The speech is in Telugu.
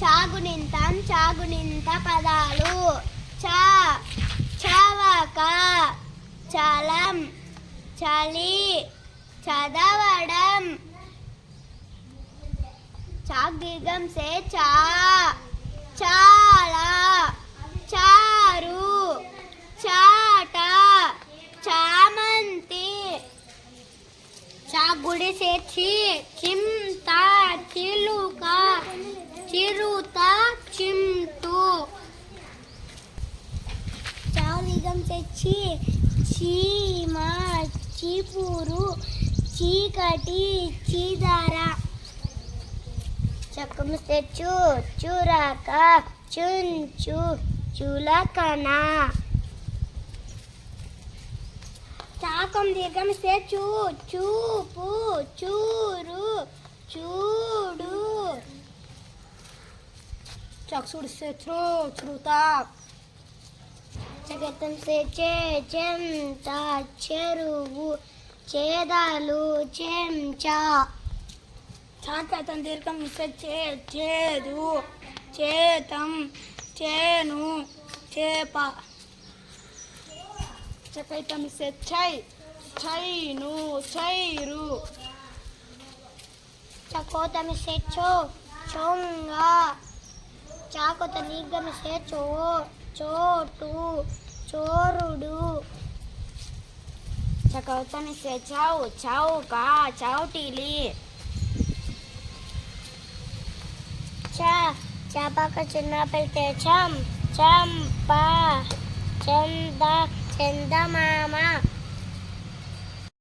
చాగునింతం చాగునింత పదాలు చా చవక చలం చలి చదవడం చాగిగం సే చా చాలా చారు చాట చామంతి చాగుడి సే చి చిమ్ చిరుత చింటు చాలిగం తెచ్చి చీమ చీపురు చీకటి చీదర. చక్కము తెచ్చు చురక చుంచు చులకన. చాకం దీర్ఘం తెచ్చు చూపు చూరు చూడు. చక్షుడు శత్రు శ్రుత చగతం సే చే చెంత చెరువు చేదాలు చెంచా చాకతం దీర్ఘం చే చేదు చేతం చేను చేప చకైతం చై చైను చైరు చకోతం సే చో చొంగ చాకోత నిర్గమిస్తే చో చోటు చోరుడు. చకౌతం చౌ చౌక చౌటీలి చ చాపక చిన్న పెడితే చం చంప చంద చందమామ.